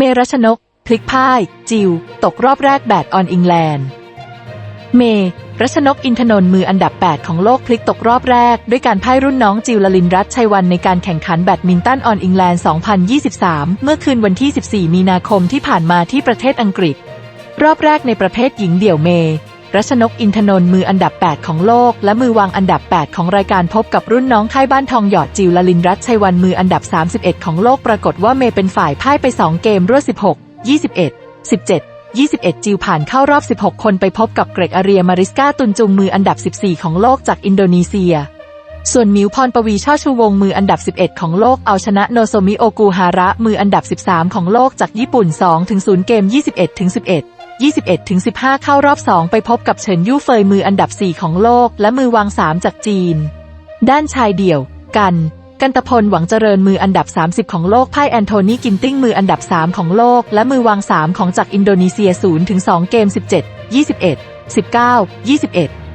เมรัชนก พลิกพ่าย จิว ตกรอบแรกแบดออนอิงแลนด์ เมรัชนกอินทนนท์มืออันดับ 8 ของโลกพลิกตกรอบแรก ด้วยการพ่ายรุ่นน้องจิวลลินรัตชัยวันในการแข่งขันแบดมินตันออนอิงแลนด์ 2023 เมื่อคืนวันที่ 14 มีนาคมที่ผ่านมาที่ประเทศอังกฤษ รอบแรกในประเภทหญิงเดี่ยวเม รัชนกอินทนนท์มืออันดับ 8 ของโลก และมือวางอันดับ 8 ของรายการพบกับรุ่นน้องค่ายบ้านทองหยอดจิวลลินรัตชัยวันมืออันดับ 31 ของโลกปรากฏว่าเมย์เป็นฝ่ายพ่ายไป 2 เกมรวด 16 21 17 21 จิวผ่านเข้ารอบ 16 คนไปพบกับเกรกอาเรียมาริสกาตุนจุงมืออันดับ 14 ของโลกจากอินโดนีเซีย ส่วนมิวพรปวีช่อชูวงมืออันดับ 11 ของโลกเอาชนะโนโซมิโอกูฮาระมืออันดับ 13 ของโลกจากญี่ปุ่น 2-0 เกม 21-11 21-15 เข้ารอบ 2 ไปพบกับเฉินยู่เฟยมืออันดับ 4 ของโลก และมือวาง 3 จากจีน ด้านชายเดี่ยว กัน กันตพลหวังเจริญมืออันดับ 30 ของโลกไพ่แอนโทนีกินติ้งมืออันดับ 3 ของโลก และมือวาง 3 ของจากอินโดนีเซีย0-2 เกม 17 21 19 21